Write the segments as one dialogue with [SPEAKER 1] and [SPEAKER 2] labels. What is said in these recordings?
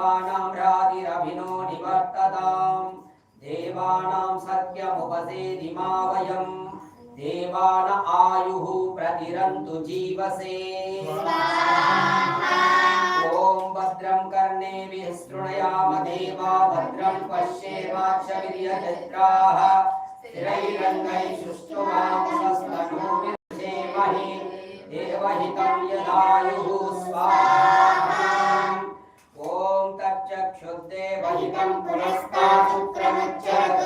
[SPEAKER 1] देवानां रातिरभिनो निवर्तताम्। देवानां सत्यमुपसेदिमा वयम्। देवान आयुः प्रतिरन्तु जीवसे। ॐ भद्रं कर्णेभिः शृणुयाम देवा, भद्रं पश्येमाक्षविर्यजत्राः स्थिरैरङ्गैः सुष्ठुवांसस्तनूर्विषेमहि देवहितं यदायुः, स्वाहा। तच्चक्षुर्देवहितं पुरस्तात् शुक्रमुच्चरत्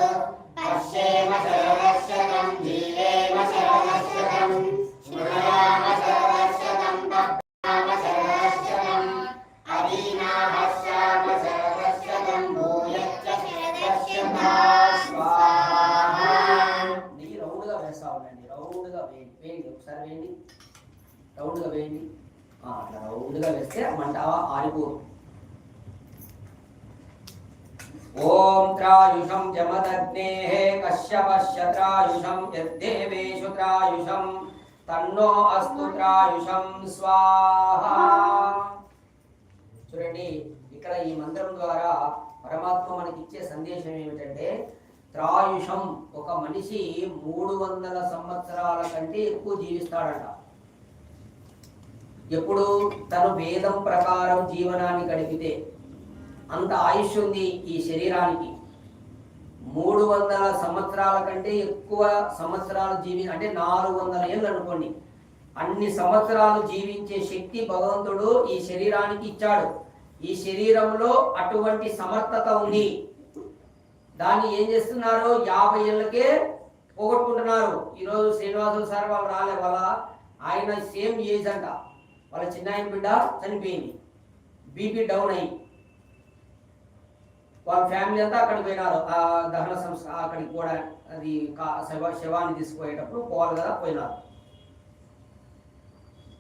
[SPEAKER 1] पश्येम शरवशतं धीरेम शरवशतं स्मृणयाम शरवशतं पश्याम शरवशतम् अदीनाः श्याम शरवशतं भूयश्च शरदश्यथा స్వాహా నెయ్యి రౌండ్గా వేస్తా ఉండండి రౌండ్గా వేయండి వేయండి ఒకసారి వేయండి రౌండ్గా వేయండి ఆ, అట్లా రౌండ్గా వేస్తే మంట ఆరిపోదు ఓం త్రాయుషం జమదగ్నేః కశ్యపశ్య త్రాయుషం యద్దేవేషు త్రాయుషం తన్నో అస్తు త్రాయుషం. స్వాహా. చూడండి ఇక్కడ ఈ మంత్రం ద్వారా పరమాత్మ మనకి ఇచ్చే సందేశం ఏమిటంటే త్రాయుషం ఒక మనిషి మూడు వందల సంవత్సరాల కంటే ఎక్కువ జీవిస్తాడట. ఎప్పుడు తను వేదం ప్రకారం జీవనాన్ని గడిపితే అంత ఆయుష్ ఉంది ఈ శరీరానికి. మూడు వందల సంవత్సరాల కంటే ఎక్కువ సంవత్సరాలు జీవి అంటే నాలుగు వందల ఏళ్ళు అనుకోండి. అన్ని సంవత్సరాలు జీవించే శక్తి భగవంతుడు ఈ శరీరానికి ఇచ్చాడు. ఈ శరీరంలో అటువంటి సమర్థత ఉంది. దాన్ని ఏం చేస్తున్నారు? యాభై ఏళ్ళకే పోగొట్టుకుంటున్నారు. ఈరోజు శ్రీనివాసులు సార్ వాళ్ళు రాలే వాళ్ళ ఆయన సేమ్ ఏజ్ అంట. వాళ్ళ చిన్న ఆయన బిడ్డ చనిపోయింది. బీపీ డౌన్ అయ్యి. వాళ్ళ ఫ్యామిలీ అంతా అక్కడికి పోయినారు. ఆ దహన సంస్థ అక్కడికి కూడా అది శవ శవాన్ని తీసుకుపోయేటప్పుడు పోవాలి కదా పోయినారు.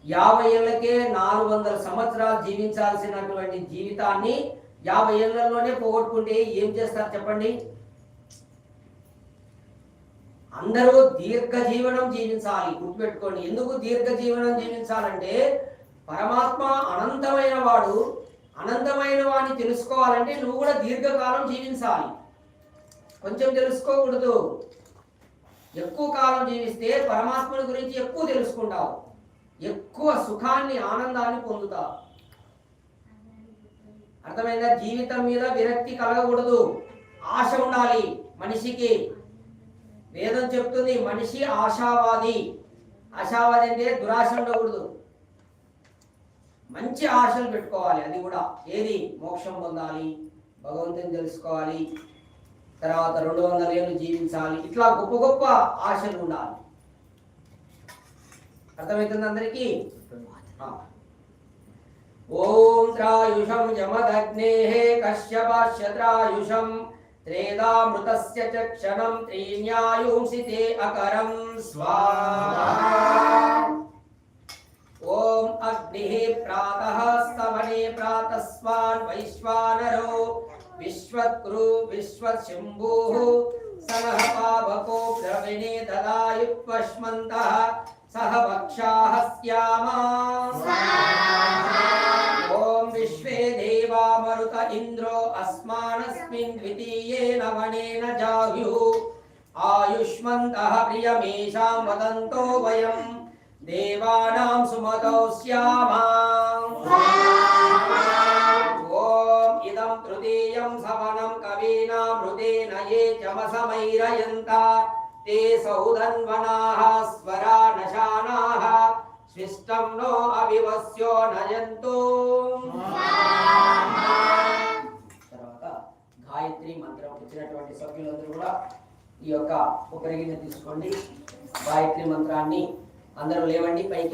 [SPEAKER 1] యాభై ఏళ్ళకే నాలుగు వందల సంవత్సరాలు జీవించాల్సినటువంటి జీవితాన్ని యాభై ఏళ్ళలోనే పోగొట్టుకుంటే ఏం చేస్తారు చెప్పండి? అందరూ దీర్ఘ జీవనం జీవించాలి గుర్తుపెట్టుకోండి. ఎందుకు దీర్ఘ జీవనం జీవించాలంటే పరమాత్మ అనంతమైన వాడు అనంతమైన వాడిని తెలుసుకోవాలంటే నువ్వు కూడా దీర్ఘకాలం జీవించాలి. కొంచెం తెలుసుకోకూడదు. ఎక్కువ కాలం జీవిస్తే పరమాత్మని గురించి ఎక్కువ తెలుసుకుంటావు. ఎక్కువ సుఖాన్ని ఆనందాన్ని పొందుతావు. అర్థమైందా? జీవితం మీద విరక్తి కలగకూడదు. ఆశ ఉండాలి మనిషికి. వేదం చెప్తుంది మనిషి ఆశావాది. ఆశావాది అంటే దురాశ ఉండకూడదు. మంచి ఆశలు పెట్టుకోవాలి అది కూడా. ఏది? మోక్షం పొందాలి భగవంతుని తెలుసుకోవాలి తర్వాత రెండు వందల ఏళ్ళు జీవించాలి. ఇట్లా గొప్ప గొప్ప ఆశలు ఉండాలి. అర్థమవుతుంది అందరికీ. ఓం త్రాయుషం యమదగ్నేః కశ్యపాస్య త్రాయుషం త్రేదామృతస్య చ క్షణం త్రీణ్యాయుంసి తే అకరం ओम अग्निः प्रातः स्तवने प्रातस्वान् वैश्वानरो विश्वक्रू विश्वशम्भुः, सनः पावको द्रविणे सह स्यामा। विश्वे देवा मरुत अस्मानस्मिन् वनेन जायुः आयुष्मन्तः प्रियमेषां वदन्तो वयम्। వయం దేవానాం సుమతౌ స్యామా ఓం ఇదం తృతీయం సవనం కవీనాం మృదేన ఏ చమసమైరయంత ते सौधन्वनाः स्वरा नशानाः शिष्टं नो अविवस्यो नयन्तु తర్వాత గాయత్రి మంత్రం ఇచ్చినటువంటి సభ్యులందరూ కూడా ఈ యొక్క ఉపరిగిన తీసుకోండి గాయత్రి మంత్రాన్ని అందరూ లేవండి పైకి.